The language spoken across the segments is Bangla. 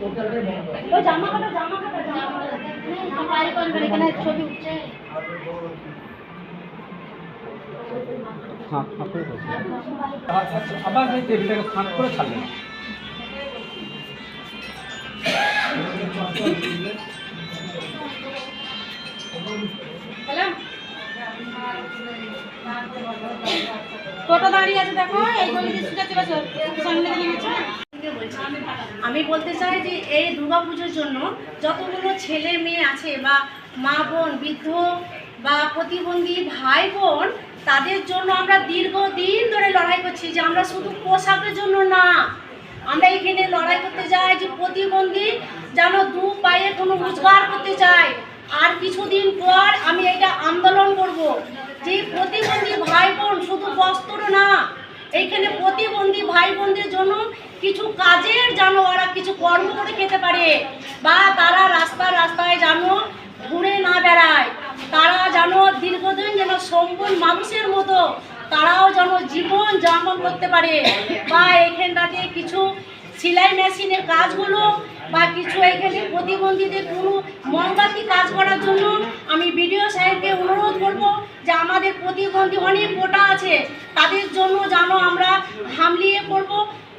জামা কাটা জামা কাটা জামা কাটা। বাইরে করবেন এখানে ছবি উঠছে। ফাঁক ফাঁক করে আচ্ছা, আবার এই টেবিলটাকে ফাঁক করে ছাড়লেন। টোটো দাঁড়িয়ে আছে দেখো। এই গলিতে সোজা চলে সামনে দিয়ে আমি বলতে চাই যে এই দুর্গাপুজোর জন্য যতগুলো ছেলে মেয়ে আছে বা মা বোন, বৃদ্ধ বা প্রতিবন্ধী ভাই বোন, তাদের জন্য আমরা দীর্ঘদিন ধরে লড়াই করছি যে আমরা শুধু পোশাকের জন্য না। আমরা এখানে লড়াই করতে যাই যে প্রতিবন্ধী যেন দু পায়ে কোনো রোজগার করতে চায়। আর কিছুদিন পর আমি এটা আন্দোলন করব। যে প্রতিবন্ধী ভাই বোন শুধু বস্ত্র না এইখানে প্রতিবন্ধী ভাই বোনদের জন্য কিছু কাজের যেন ওরা কিছু কর্ম করে খেতে পারে বা তারা রাস্তায় রাস্তায় যেন ঘুরে না বেড়ায়, তারা যেন দীর্ঘদিন যেন সম্পূর্ণ মানুষের মতো, তারাও যেন জীবন যাপন করতে পারে বা এখানটাতে কিছু সেলাই মেশিনের কাজগুলো বা কিছু এখানে প্রতিবন্ধীদের কোনো মোমবাতি কাজ করার জন্য আমি বিডিও সাহেবকে অনুরোধ করব যে আমাদের প্রতিবন্ধী অনেক কোটা আছে, তাদের জন্য যেন আমরা হামলিয়ে পড়ব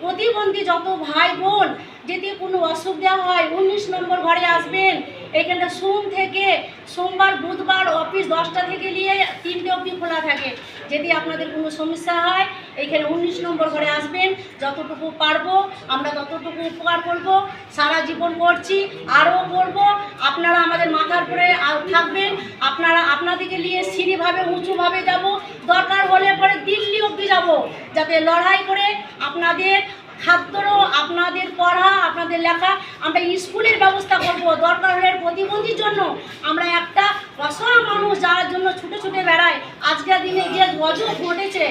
প্রতিবন্ধী যত ভাই বোন যদি কোনো অসুবিধা হয় উনিশ নম্বর ঘরে আসবেন। এখানে সোম থেকে সোমবার, বুধবার অফিস দশটা থেকে নিয়ে তিনটে অবধি খোলা থাকে। যদি আপনাদের কোনো সমস্যা হয়, এখানে উনিশ নম্বর ঘরে আসবেন। যতটুকু পারব, আমরা ততটুকু উপকার করব। সারা জীবন করছি, আরও করব। আপনারা আমাদের মাথার উপরে আ- থাকবেন। আপনারা আপনাদেরকে নিয়ে সিঁড়িভাবে, উঁচুভাবে যাব। দরকার হলে পরে দিল্লি অবধি যাব। যাতে লড়াই করে আপনাদের খাদ্যরও আপনাদের পড়া, আপনাদের লেখা, আমরা স্কুলের ব্যবস্থা করব। দরকার হলে প্রতিবন্ধীর জন্য আমরা একটা অসহায় মানুষ যার জন্য ছুটে ছুটে বেড়ায় আজকের দিনে যে অযোগ ঘটেছে,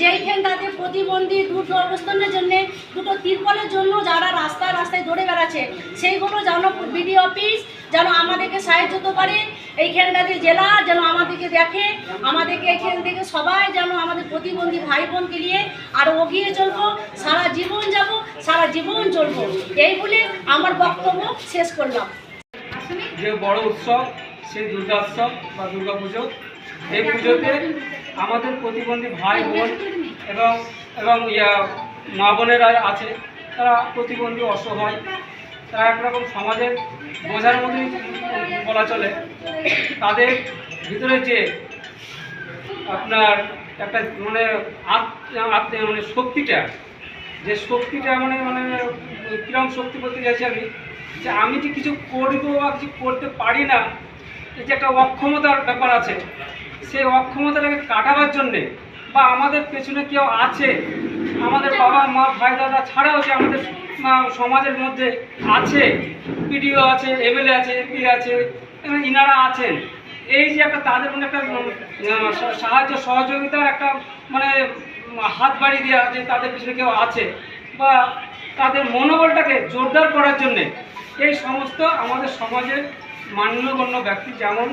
যেইখানটাতে প্রতিবন্ধী দুটো অবস্থানের জন্য, দুটো তিরপলের জন্য যারা রাস্তায় রাস্তায় দৌড়ে বেড়াচ্ছে, সেইগুলো যেন বিডি অফিস যেন আমাদেরকে সাহায্য করতে পারে এইখানটাতে জেলা যেন আমাদেরকে দেখে আমাদেরকে এখান থেকে সবাই যেন আমাদের প্রতিবন্ধী ভাই বোনকে নিয়ে আরও এগিয়ে চলবো সারা জীবন যাব সারা জীবন চলবো। এই বলে আমার বক্তব্য শেষ করলাম। যে বড় উৎসব সেই দুর্গা উৎসব বা দুর্গা পুজো এই পুজোতে আমাদের প্রতিবন্ধী ভাই বোন এবং এবং ইয়া মা বোনেরা আছে তারা প্রতিবন্ধী অসহায় তারা একরকম সমাজের বোঝার মতোই বলা চলে। তাদের ভিতরে যে আপনার একটা মানে আত্ম মানে শক্তিটা, যে শক্তিটা মানে মানে কিরম শক্তি বলতে চাইছি আমি, যে আমি যে কিছু করব বা কিছু করতে পারি না এই যে একটা অক্ষমতার ব্যাপার আছে। সেই অক্ষমতাটাকে কাটাবার জন্যে বা আমাদের পেছনে কেউ আছে, আমাদের বাবা মা ভাই দাদা ছাড়াও যে আমাদের সমাজের মধ্যে আছে পিডিও আছে এমএলএ আছে এমপি আছে ইনারা আছেন। এই যে একটা তাদের মধ্যে একটা সাহায্য সহযোগিতার একটা মানে হাত বাড়িয়ে দেওয়া যে তাদের পিছনে কেউ আছে বা তাদের মনোবলটাকে জোরদার করার জন্যে এই সমস্ত আমাদের সমাজের মান্যগণ্য ব্যক্তি যেমন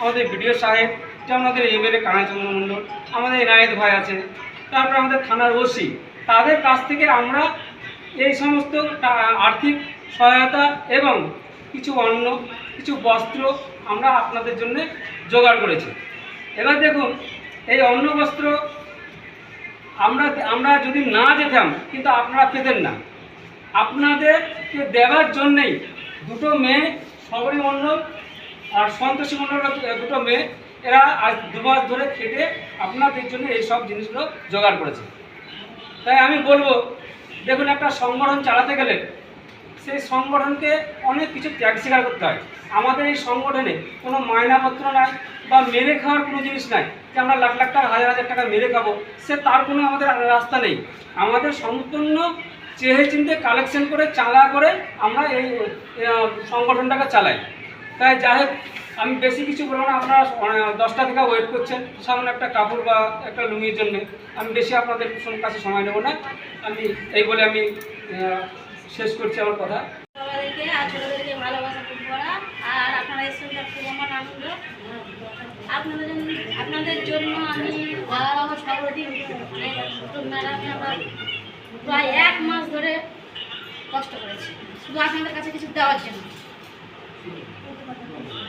আমাদের বিডিও সাহেব, যেমন আমাদের এমএলএ কানাচন্দ্র মণ্ডল, আমাদের এনায়েত ভাই আছে, তারপর আমাদের থানার ওসি, তাদের কাছ থেকে আমরা এই সমস্ত আর্থিক সহায়তা এবং কিছু অন্ন, কিছু বস্ত্র আমরা আপনাদের জন্য জোগাড় করেছি। এবার দেখুন, এই অন্ন, বস্ত্র আমরা আমরা যদি না যেতাম, কিন্তু আপনারা পেতেন না। আপনাদেরকে দেওয়ার জন্যেই দুটো মেয়ে, সবরী মণ্ডল আর সন্তোষী মণ্ডল দুটো মেয়ে, এরা আজ দু মাস ধরে খেটে আপনাদের জন্য এই সব জিনিসগুলো জোগাড় করেছে। তাই আমি বলব দেখুন, একটা সংগঠন চালাতে গেলে সেই সংগঠনকে অনেক কিছু ত্যাগ স্বীকার করতে হয়। আমাদের এই সংগঠনে কোনো মায়নাপত্র নাই বা মেরে খাওয়ার কোনো জিনিস নাই যে আমরা লাখ লাখ টাকা, হাজার হাজার টাকা মেরে খাব, সে তার কোনো আমাদের রাস্তা নেই। আমাদের সম্পূর্ণ চেহে চিনতে কালেকশন করে, চাঁদা করে আমরা এই সংগঠনটাকে চালাই। তাই যাই হোক, আমি বেশি কিছু বলব না, আপনারা দশটা থেকে ওয়েট করছেন সামনে একটা কাপড় বা একটা লুঙ্গির জন্য। আমি বেশি আপনাদের কাছে সময় নেব না। আমি এই বলে আমি শেষ করছি আমার কথা। আপনাদের জন্য আমি প্রায় এক মাস ধরে কষ্ট করেছি। শুধু আপনাদের কাছে কিছু দেওয়ার জন্য।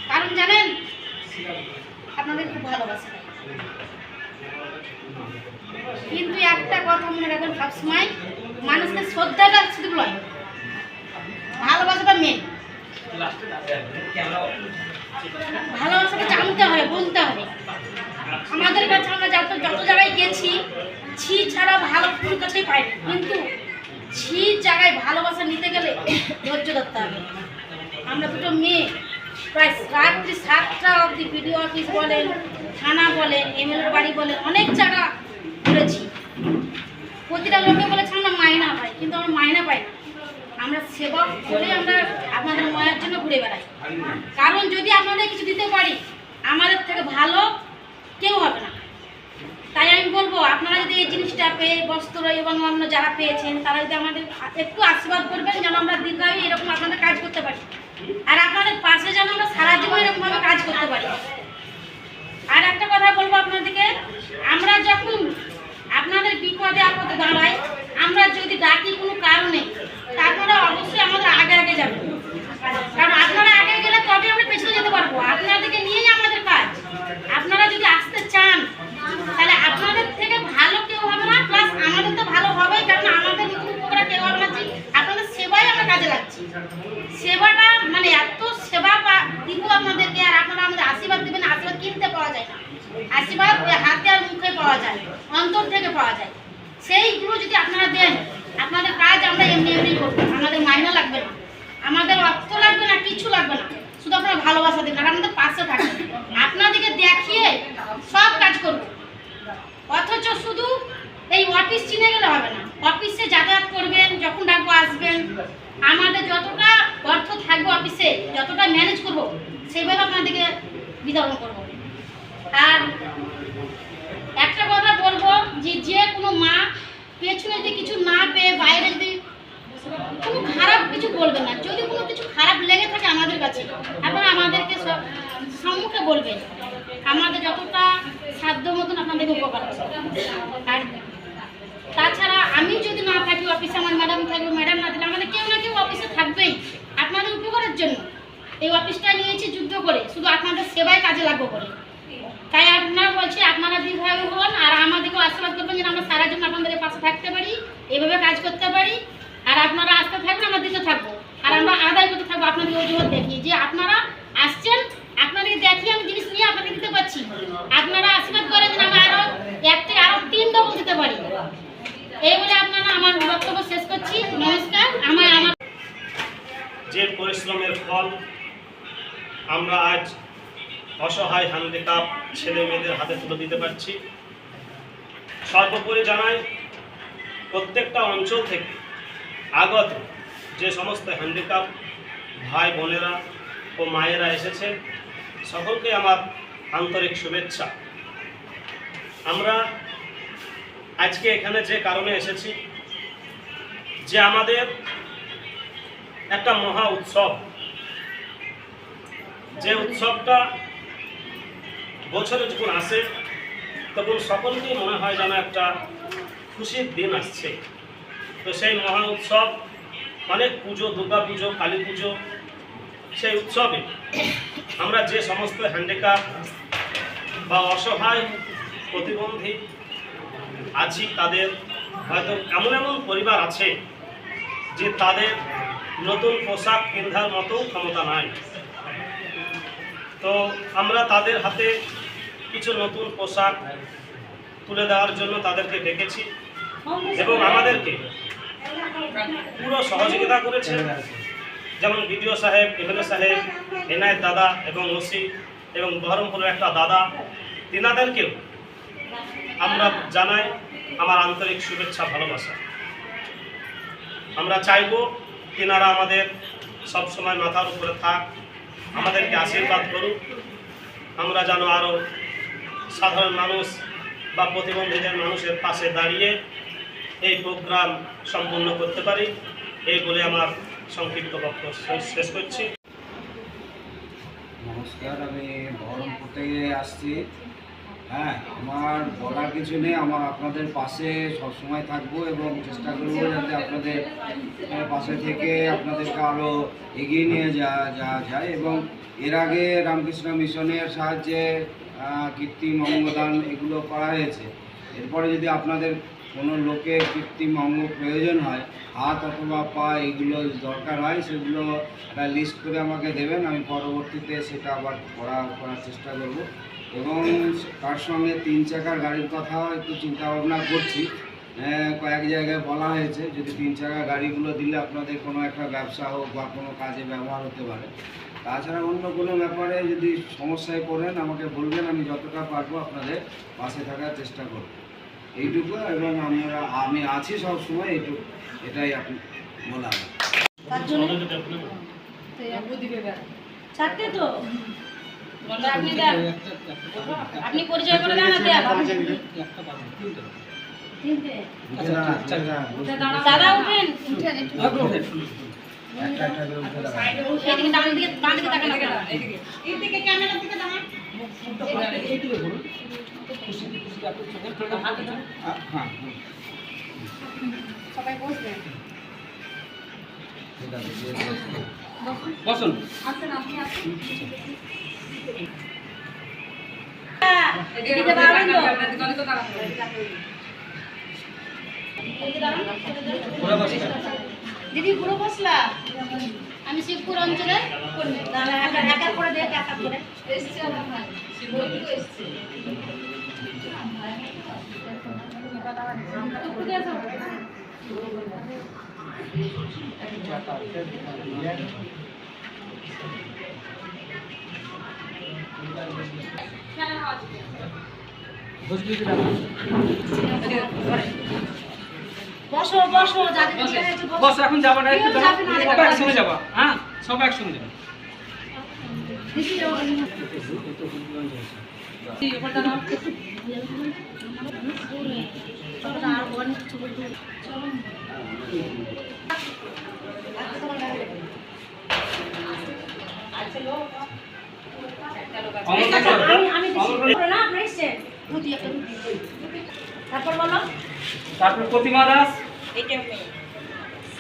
কারণ জানেন, আপনাদের খুব ভালোবাসা। কিন্তু একটা কথা মনে রাখবেন, সবসময় মানুষকে শ্রদ্ধাটা শুধু নয় ভালোবাসাটা মেন ভালোবাসাটা জানতে হবে বলতে হবে আমাদের কাছে আমরা যত যত জায়গায় গেছি, ছি ছাড়া ভালো কোনো কাছেই পাইনি কিন্তু ছি জায়গায় ভালোবাসা নিতে গেলে ধৈর্য ধরতে হবে। আমরা দুটো মেয়ে প্রায় রাত্রি সাতটা অবধি বিডিও অফিস বলেন, থানা বলেন এমএলএর বাড়ি বলেন অনেক জায়গা ঘুরেছি। প্রতিটা লোকে বলেছে, আমরা মাইনা পাই। কিন্তু আমরা মাইনা পাই না। আমরা সেবা করে আমরা আপনাদের মায়ের জন্য ঘুরে বেড়াই। কারণ যদি আপনাদের কিছু দিতে পারি, আমাদের থেকে ভালো কেউ হবে না। তাই আমি বলব, আপনারা যদি এই জিনিসটা পেয়ে বস্ত্র এবং অন্য যারা পেয়েছেন, তারা যদি আমাদের একটু আশীর্বাদ করবেন, যেন আমরা দীর্ঘায়ু এরকম আপনাদের কাজ করতে পারি। আর আপনাদের পাশে যেন আমরা সারা জীবন এরকমভাবে কাজ করতে পারি আর একটা কথা বলব আপনাদেরকে আমরা যখন আপনাদের বিপদে আপদে দাঁড়াই আমরা যদি ডাকি কোনো কারণে তা আপনারা অবশ্যই আমাদের আগে আগে যাবেন কারণ আপনারা আগে গেলে তবে আমরা পেছনে যেতে পারব আপনাদেরকে নিয়েই আমাদের কাজ আপনারা যদি আসতে চান তাহলে আপনাদের থেকে ভালো কেউ হবে না প্লাস আমাদের তো ভালো হবেই কারণ আমাদের নতুন উপকার কেউ হবে না যে আপনাদের সেবাই আমরা কাজে লাগছি সেবাটা মানে এত সেবা পা- দিব আপনাদেরকে আর আপনারা আমাদের আশীর্বাদ দেবেন আশীর্বাদ কিনতে পাওয়া যায় না আশীর্বাদ ওই হাতে আর মুখে পাওয়া যায় অন্তর থেকে পাওয়া যায় সেইগুলো যদি আপনারা দেন আপনাদের কাজ আমরা এমনি এমনি করব আমাদের মাইনা লাগবে না আমাদের অর্থ লাগবে না কিছু লাগবে না শুধু আপনারা ভালোবাসা দিন আর আমাদের পাশে থাকবেন আপনাদেরকে দেখিয়ে সব কাজ করব অথচ শুধু এই অফিস চিনে গেলে হবে না অফিসে যাতায়াত করবেন যখন ডাকবো আসবেন আমাদের যতটা অর্থ থাকবে অফিসে যতটা ম্যানেজ করব সেভাবে আপনাদেরকে বিতরণ করব। আর একটা কথা বলব যে যে কোনো মা পেছনে যদি কিছু না পেয়ে বাইরে যদি কোনো খারাপ কিছু বলবেন না, যদি কোনো কিছু খারাপ লেগে থাকে আমাদের কাছে, আপনারা আমাদেরকে সব- সম্মুখে বলবেন। আমাদের যতটা সাধ্য মতন আপনাদেরকে উপকার আর তাছাড়া আমি যদি না থাকি অফিসে আমার ম্যাডাম থাকবে ম্যাডাম না দিলে আমাদের কেউ না কেউ অফিসে থাকবেই। আপনাদের উপকারের জন্য। এই অফিসটা নিয়েছি যুদ্ধ করে। শুধু আপনাদের সেবায় কাজে লাগবো করে তাই আপনারা বলছি, আপনারা দীর্ঘায়ু হন আর আমাদেরকেও আশীর্বাদ করবেন যেন আমরা সারা জীবন আপনাদের পাশে থাকতে পারি, এভাবে কাজ করতে পারি। আর আপনারা আসতে থাকবেন, আমরা দিতে থাকব। আর আমরা আদায় করতে থাকব আপনাদের অজুহাত দেখি যে আপনারা আসছেন, আপনাদের দেখিয়ে আমি জিনিস নিয়ে আপনাকে দিতে পারছি। আপনারা আশীর্বাদ করেন আমরা আরও এক থেকে আরও তিন ডবল দিতে পারি। এই বলে আপনারা আমার বক্তব্য শেষ করছি। নমস্কার। আমার আমার যে পরিশ্রমের ফল আমরা আজ অসহায় হ্যান্ডিক্যাপ ছেলে মেয়েদের হাতে তুলে দিতে পারছি। সর্বোপরি জানাই, প্রত্যেকটা অঞ্চল থেকে আগত যে সমস্ত হ্যান্ডিক্যাপ ভাই, বোনেরা ও মায়েরা এসেছে, সকলকে আমার আন্তরিক শুভেচ্ছা। আমরা আজকে এখানে যে কারণে এসেছি, যে আমাদের একটা মহা উৎসব যে উৎসবটা বছরে যখন আসে, তখন সকলকেই মনে হয় যেন একটা খুশির দিন আসছে। তো সেই মহা উৎসব, অনেক পুজো, দুর্গা পুজো, কালী পুজো, সেই উৎসবে আমরা যে সমস্ত হ্যান্ডিক্যাপ বা অসহায় প্রতিবন্ধী আছি, তাদের হয়তো এমন এমন পরিবার আছে যে তাদের নতুন পোশাক কেনার মতো ক্ষমতা নাই। তো আমরা তাদের হাতে কিছু নতুন পোশাক তুলে দেওয়ার জন্য তাদেরকে ডেকেছি এবং আমাদেরকে পুরো সহযোগিতা করেছে। যেমন বিডিও সাহেব, এমএলএ সাহেব এনআইয়ের দাদা এবং ওসি এবং বহরমপুরের একটা দাদা, তিনাদেরকেও আমরা জানাই আমার আন্তরিক শুভেচ্ছা, ভালোবাসা। আমরা চাইব তিনারা আমাদের সব সময় মাথার উপরে থাক। আমাদেরকে আশীর্বাদ করুক। আমরা যেন আরও সাধারণ মানুষ বা প্রতিবন্ধীদের মানুষের পাশে দাঁড়িয়ে এই প্রোগ্রাম সম্পূর্ণ করতে পারি। এই বলে আমার সংক্ষিপ্ত বক্তব্য শেষ- করছি। নমস্কার, আমি বহরমপুর থেকে আসছি। হ্যাঁ আমার বলার কিছু নেই। আমার আপনাদের পাশে সবসময় থাকব এবং চেষ্টা করব যাতে আপনাদের পাশে থেকে আপনাদেরকে আরও এগিয়ে নিয়ে যাওয়া যাওয়া যায় এবং এর আগে রামকৃষ্ণ মিশনের সাহায্যে কৃত্রিম অঙ্গদান এগুলো করা হয়েছে। এরপরে যদি আপনাদের কোনো লোকের কৃত্রিম অঙ্গ প্রয়োজন হয়, হাত অথবা পা এগুলো দরকার হয়, সেগুলো একটা লিস্ট করে আমাকে দেবেন। আমি পরবর্তীতে সেটা আবার করা, করার চেষ্টা করব। এবং তার সঙ্গে তিন চাকার গাড়ির কথাও একটু চিন্তা ভাবনা করছি কয়েক জায়গায় বলা হয়েছে যদি তিন চাকার গাড়িগুলো দিলে আপনাদের কোনো একটা ব্যবসা হোক বা কোনো কাজে ব্যবহার হতে পারে। তাছাড়া অন্য কোনো ব্যাপারে যদি সমস্যায় পড়েন আমাকে বলবেন আমি যতটা পারব আপনাদের পাশে থাকার চেষ্টা করব। এইটুকু এবং আমরা আমি আছি সব সময় এইটুকু এটাই আপনি বলা। চারটে তো? আপনি দেন আপনি পরিচয় করে দেন। দাদা উঠেন। সবাই বসবেন। বসুন। দাঁড়াবেন তো দিদি পুরো বসলা? আমি শিবপুর অঞ্চলে কর্মী তাহলে একা একা করে দেখ যাদের বিয়ে বসো। বস এখন যাবা না একটু সবাই একসঙ্গে যাবা হ্যাঁ? সবাই একসঙ্গে যাবা। চলো না, আর অনেক কিছু বলতে হবে। চলো। অমরনাথ আচ্ছা, করো। আমি- আমি দিচ্ছি। অমরনাথ- বলো না, আপনার এসছেন? ধুতি একটা ধুতি। তারপর বলো? তারপর প্রতিমা দাস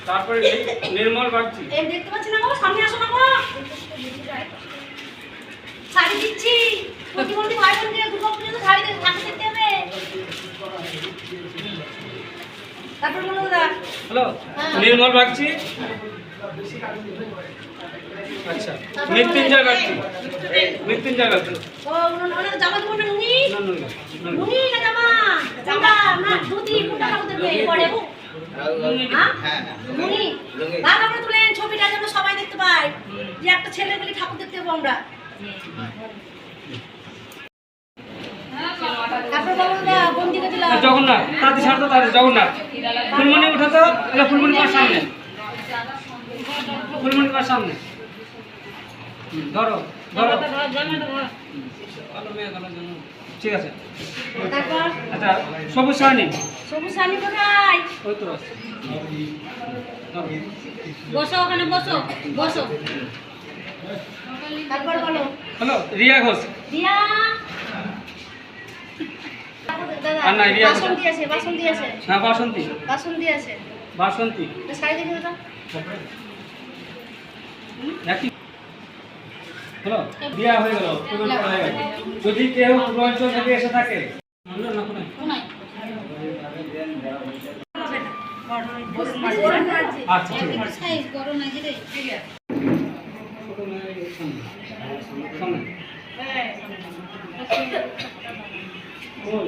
তারপরে নির্মল বাগচি। এই দেখতে পাচ্ছি না গো সামনে আসো না গো। শাড়ি দিচ্ছি। প্রতিবন্ধী ভাই বোন দুর্গা পুজোতে শাড়ি দিয়ে ঠাকুর দেখতে হবে। তারপর বলো দাদা। হ্যালো হ্যাঁ। নির্মল বাগচি। আচ্ছা। মৃত্যুঞ্জয় মৃত্যুঞ্জয় ও ওনার জামা না না, জামা? জামা না ধুতি হ্যাঁ? ভালো করে তুলেন ছবিটা যেন সবাই দেখতে পায় যে একটা ছেলে বলে ঠাকুর দেখতে পাবো আমরা। জগন্নাথ তাতে ছাড়তো তাতে জগন্নাথ। ফুলমণি উঠাতো ফুলমণি সামনে। ফুলমণি সামনে। ধরো ধরো। ঠিক আছে। তারপর? আচ্ছা সবুজ সাহানি। সবুজ শাড়ি কোথায়? ওই তো। বসো ওখানে বসো বসো। তারপর বলো। হ্যালো রিয়া ঘোষ। দিয়া দাদা রিয়া বাসন কোথায়? দিয়েছে বাসন দিয়েছে হ্যাঁ বাসন্তী। বাসন্তী তো শাড়ি দেখে একই হলো বিয়া হয়ে গেল হয়ে যদি কেউ পূর্বাঞ্চল থেকে এসে থাকে আচ্ছা ঠিক আছে। ওই,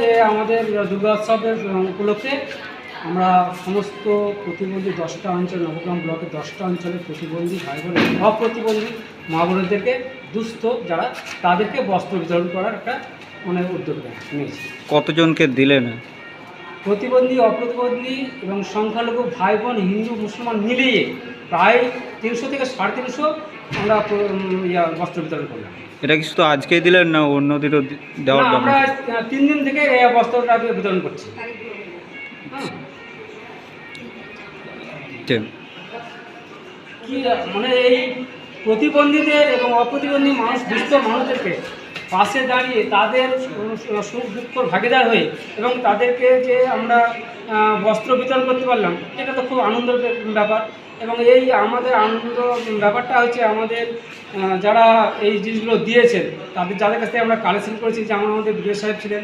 আমাদের দুর্গোৎসবের উপলক্ষে আমরা সমস্ত প্রতিবন্ধী দশটা অঞ্চল নবগ্রাম ব্লকের দশটা অঞ্চলের প্রতিবন্ধী ভাই বোন অপ্রতিবন্ধী মা বোনদেরকে দুস্থ যারা তাদেরকে বস্ত্র বিতরণ করার একটা মানে উদ্যোগ নেয়- নিয়েছি। কতজনকে দিলেন? প্রতিবন্ধী অপ্রতিবন্ধী এবং সংখ্যালঘু ভাই বোন হিন্দু মুসলমান মিলিয়ে প্রায় তিনশো থেকে সাড়ে তিনশো আমরা ইয়া বস্ত্র বিতরণ করলাম এটা কি শুধু আজকেই দিলেন না অন্য দিনও দেওয়ার আমরা তিন দিন থেকে এই বস্ত্রটা বিতরণ করছি। কি মানে এই প্রতিবন্ধীদের এবং অপ্রতিবন্ধী মানুষ দুস্থ মানুষদেরকে পাশে দাঁড়িয়ে তাদের সুখ দুঃখ ভাগিদার হয়ে এবং তাদেরকে যে আমরা বস্ত্র বিতরণ করতে পারলাম, এটা তো খুব আনন্দের ব্যাপার। এবং এই আমাদের আনন্দ, ব্যাপারটা হচ্ছে আমাদের যারা এই জিনিসগুলো দিয়েছেন, তাদের, যাদের কাছ থেকে আমরা কালেকশন করেছি, যেমন আমাদের বিজয় সাহেব ছিলেন,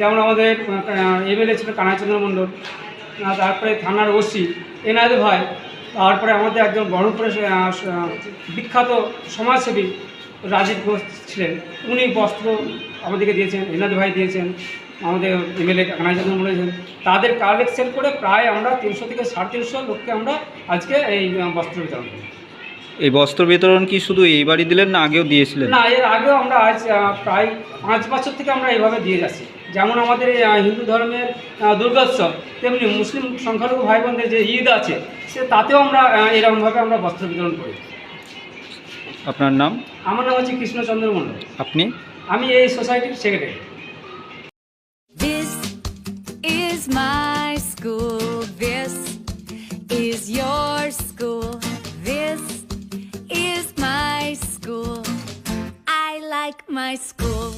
যেমন আমাদের এমএলএ ছিল কানাচন্দ্র মণ্ডল তারপরে থানার ওসি, এনায়ত ভাই, তারপরে আমাদের একজন বহরমপুরের বিখ্যাত সমাজসেবী রাজীব ঘোষ ছিলেন। উনি বস্ত্র আমাদেরকে দিয়েছেন এনাদ ভাই দিয়েছেন আমাদের এমএলএ কানাইচন্দ্র বলেছেন। তাদের কালেকশন করে প্রায় আমরা তিনশো থেকে সাড়ে তিনশো লোককে আমরা আজকে এই বস্ত্র বিতরণ করি। এই বস্ত্র বিতরণ কি শুধু এইবারই দিলেন না আগেও দিয়েছিলেন? না এর আগেও আমরা আজ প্রায় পাঁচ বছর থেকে আমরা এইভাবে দিয়ে যাচ্ছি। যেমন আমাদের হিন্দু ধর্মের দুর্গোৎসব তেমনি মুসলিম সংখ্যালঘু ভাই বোনদের যে ঈদ আছে সে তাতেও আমরা এরকমভাবে আমরা বস্ত্র বিতরণ করি। আপনার নাম আমার নাম হচ্ছে কৃষ্ণচন্দ্র মণ্ডল আপনি আমি এই সোসাইটির secretary This is my school. This is your school. This is my school. I like my school.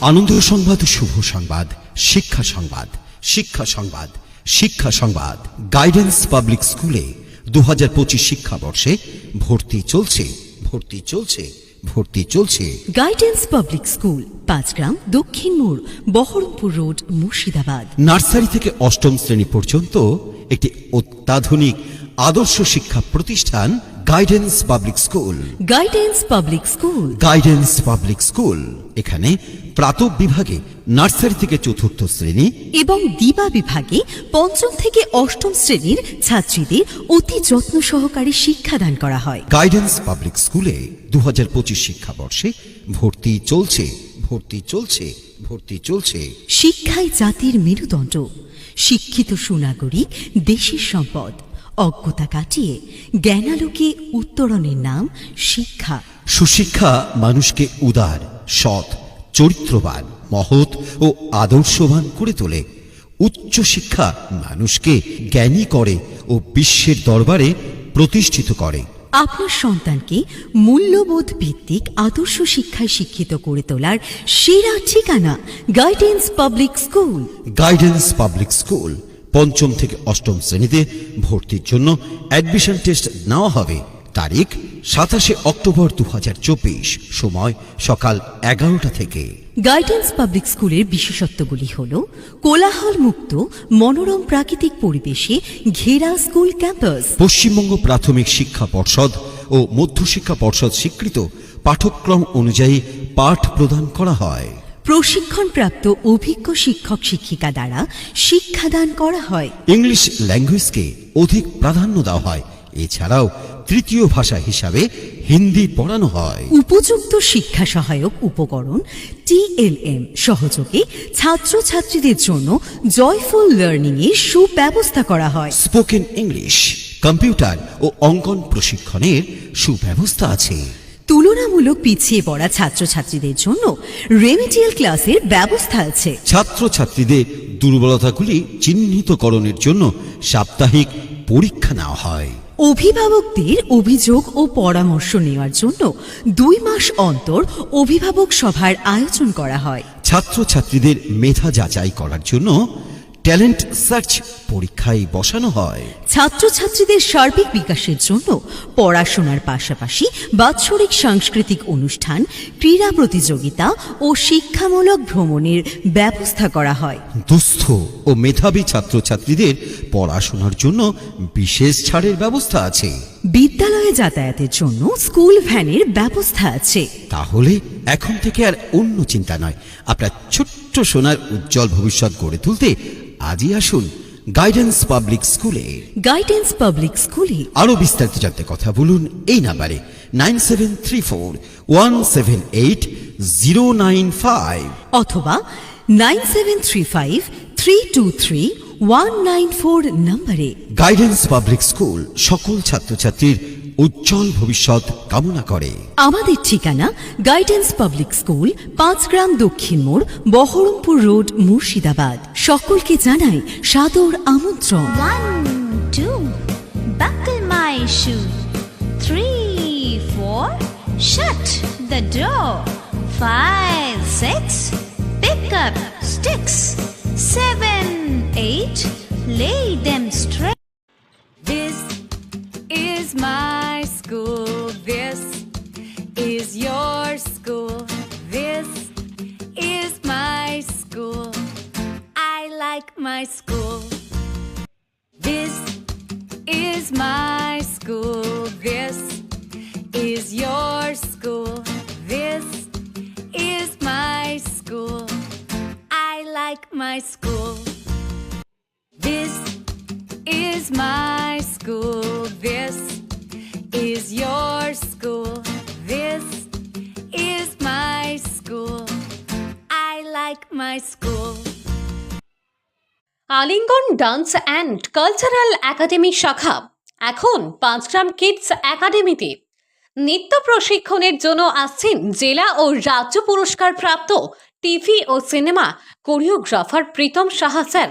আনন্দ সংবাদ শুভ সংবাদ শিক্ষা সংবাদ শিক্ষা সংবাদ শিক্ষা সংবাদ গাইডেন্স পাবলিক স্কুলে দু হাজার পঁচিশ শিক্ষাবর্ষে ভর্তি চলছে ভর্তি চলছে ভর্তি চলছে। গাইডেন্স পাবলিক স্কুল পাঁচগ্রাম দক্ষিণ মোড় বহরমপুর রোড মুর্শিদাবাদ। নার্সারি থেকে অষ্টম শ্রেণি পর্যন্ত একটি অত্যাধুনিক আদর্শ শিক্ষা প্রতিষ্ঠান guidance public school guidance public school guidance public school এখানে প্রাতক বিভাগে নার্সারি থেকে চতুর্থ শ্রেণি এবং দিবা বিভাগে পঞ্চম থেকে অষ্টম শ্রেণির ছাত্রীদের অতি যত্ন সহকারে শিক্ষাদান করা হয়। গাইডেন্স পাবলিক স্কুলে দু হাজার পঁচিশ শিক্ষাবর্ষে ভর্তি চলছে ভর্তি চলছে ভর্তি চলছে। শিক্ষাই জাতির মেরুদণ্ড শিক্ষিত সুনাগরিক দেশের সম্পদ অজ্ঞতা কাটিয়ে জ্ঞানালোকে উত্তরণের নাম শিক্ষা। সুশিক্ষা মানুষকে উদার সৎ চরিত্রবান মহৎ ও আদর্শবান করে তোলে। উচ্চ শিক্ষা মানুষকে জ্ঞানী করে ও বিশ্বের দরবারে প্রতিষ্ঠিত করে। আপনার সন্তানকে মূল্যবোধ ভিত্তিক আদর্শ শিক্ষায় শিক্ষিত করে তোলার সেরা ঠিকানা guidance public school guidance public school পঞ্চম থেকে অষ্টম শ্রেণীতে ভর্তির জন্য অ্যাডমিশন টেস্ট নেওয়া হবে। তারিখ সাতাশে অক্টোবর দু হাজার চব্বিশ সময় সকাল এগারোটা থেকে। গাইডেন্স পাবলিক স্কুলের বিশেষত্বগুলি হল কোলাহল মুক্ত মনোরম প্রাকৃতিক পরিবেশে ঘেরা স্কুল ক্যাম্পাস। পশ্চিমবঙ্গ প্রাথমিক শিক্ষা পর্ষদ ও মধ্যশিক্ষা পর্ষদ স্বীকৃত পাঠ্যক্রম অনুযায়ী পাঠ প্রদান করা হয়। প্রশিক্ষণপ্রাপ্ত অভিজ্ঞ শিক্ষক শিক্ষিকা দ্বারা শিক্ষাদান করা হয়। ইংলিশ ল্যাঙ্গুয়েজকে অধিক প্রাধান্য দেওয়া হয়। এছাড়াও তৃতীয় ভাষা হিসাবে হিন্দি পড়ানো হয়। উপযুক্ত শিক্ষা সহায়ক উপকরণ টিএলএম সহযোগে ছাত্রছাত্রীদের জন্য জয়ফুল লার্নিং এর সুব্যবস্থা করা হয়। স্পোকেন ইংলিশ কম্পিউটার ও অঙ্কন প্রশিক্ষণের সুব্যবস্থা আছে। তুলনামূলক পিছিয়ে পড়া ছাত্রছাত্রীদের জন্য রেমিডিয়াল ক্লাসের ব্যবস্থা আছে। ছাত্রছাত্রীদের দুর্বলতাগুলি চিহ্নিতকরণের জন্য সাপ্তাহিক পরীক্ষা নেওয়া হয়। অভিভাবকদের অভিযোগ ও পরামর্শ নেওয়ার জন্য দুই মাস অন্তর অভিভাবক সভার আয়োজন করা হয়। ছাত্রছাত্রীদের মেধা যাচাই করার জন্য ট্যালেন্ট সার্চ পরীক্ষায় বসানো হয়। ছাত্রছাত্রীদের সার্বিক বিকাশের জন্য পড়াশোনার পাশাপাশি বাৎসরিক সাংস্কৃতিক অনুষ্ঠান ক্রীড়া প্রতিযোগিতা ও শিক্ষামূলক ভ্রমণের ব্যবস্থা করা হয়। দুস্থ ও মেধাবী ছাত্রছাত্রীদের পড়াশোনার জন্য বিশেষ ছাড়ের ব্যবস্থা আছে। বিদ্যালয়ে যাতায়াতের জন্য স্কুল ভ্যানের ব্যবস্থা আছে। তাহলে এখন থেকে আর অন্য চিন্তা নয়। আপনার ছোট্ট ছোট্ট সোনার উজ্জ্বল ভবিষ্যৎ গড়ে তুলতে আজই আসুন গাইডেন্স পাবলিক স্কুলে গাইডেন্স পাবলিক স্কুলে আরও বিস্তারিত জানতে কথা বলুন এই নাম্বারে nine seven three four one seven eight zero nine five. অথবা nine seven three five three two three one nine four নম্বরে। গাইডেন্স পাবলিক স্কুল সকল ছাত্রছাত্রীর উজ্জ্বল ভবিষ্যৎ কামনা করে আমাদের ঠিকানা গাইডেন্স পাবলিক স্কুল পাঁচগ্রাম দক্ষিণ মোড় বহরমপুর রোড মুর্শিদাবাদ সকলকে জানাই সাদর আমন্ত্রণ One, two, buckle my shoe. Three, four, shut the door. Five, six, pick up sticks. Seven, eight, lay them my school. This is my school. This is your school. This is my school. I like my school. Alingan dance and cultural academy শাখা, এখন পাঁচগ্রাম কিডস একাডেমিতে নৃত্য প্রশিক্ষণের জন্য আসছেন জেলা ও রাজ্য পুরস্কার প্রাপ্ত টিভি ও cinema choreographer Pritam Saha sir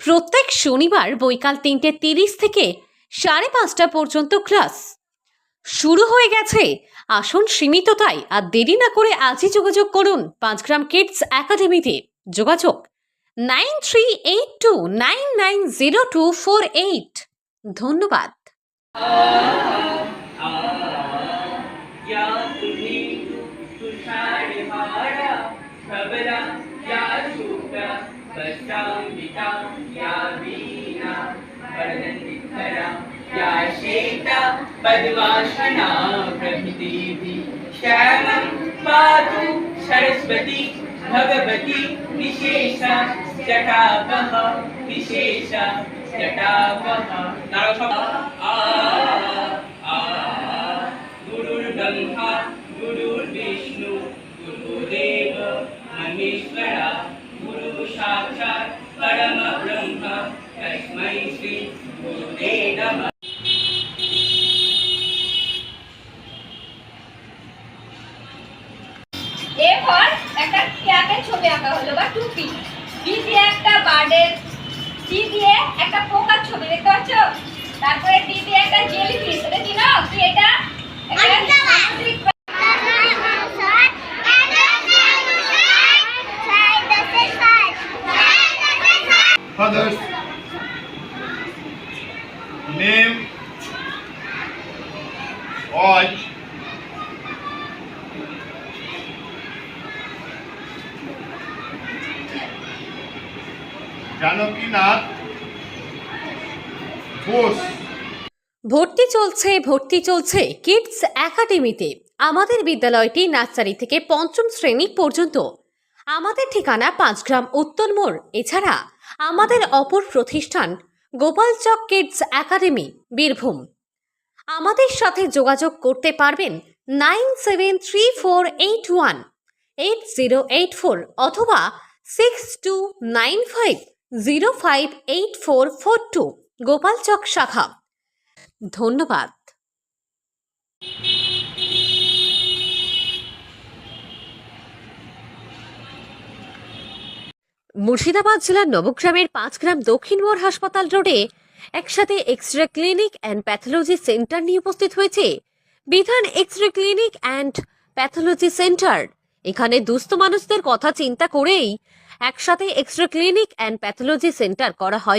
প্রত্যেক শনিবার বৈকাল তিনটে তিরিশ থেকে সাড়ে পাঁচটা পর্যন্ত ক্লাস শুরু হয়ে গেছে আসন সীমিত তাই আর দেরি না করে আজই যোগাযোগ করুন পাঁচগ্রাম কিডস একাডেমিতে যোগাযোগ nine three eight two nine nine zero two four eight ধন্যবাদ बच्चाम्बिका या शेता पद्मासना प्रभृतिः श्यामं पातु सरस्वती भगवती निशेषा जटापः निशेषा जटापः नरसः आ परम ब्रह्म तस्मै श्री गुरुवे नमः এরপর একটা ক্যাপের ছবি আঁকা হলো বা টুপি বি দিয়ে একটা বার্ডের সি দিয়ে একটা পোকার ছবি দেখতে পাচ্ছ তারপরে ডি দিয়ে একটা জেলি ফিশ এটা কি না কি এটা Fathers, name, age, Janakinath Ghosh ভর্তি চলছে ভর্তি চলছে কিডস একাডেমিতে আমাদের বিদ্যালয়টি নার্সারি থেকে পঞ্চম শ্রেণি পর্যন্ত। আমাদের ঠিকানা পাঁচগ্রাম উত্তর মোড়। এছাড়া আমাদের অপর প্রতিষ্ঠান গোপালচক কিডস একাডেমি, বীরভূম। আমাদের সাথে যোগাযোগ করতে পারবেন nine seven three four eight one, eight zero eight four অথবা six two nine five zero five eight four four two Gopalchak শাখা। ধন্যবাদ। মুর্শিদাবাদ জেলার নবগ্রামের পাঁচগ্রাম দক্ষিণ মোড় হাসপাতাল রোডে একসাথে X ray clinic and pathology centre নিয়ে উপস্থিত হয়েছে। বিধান X ray clinic and pathology centre এখানে দুস্থ মানুষদের কথা চিন্তা করেই একসাথে X ray clinic and pathology centre করা হয়।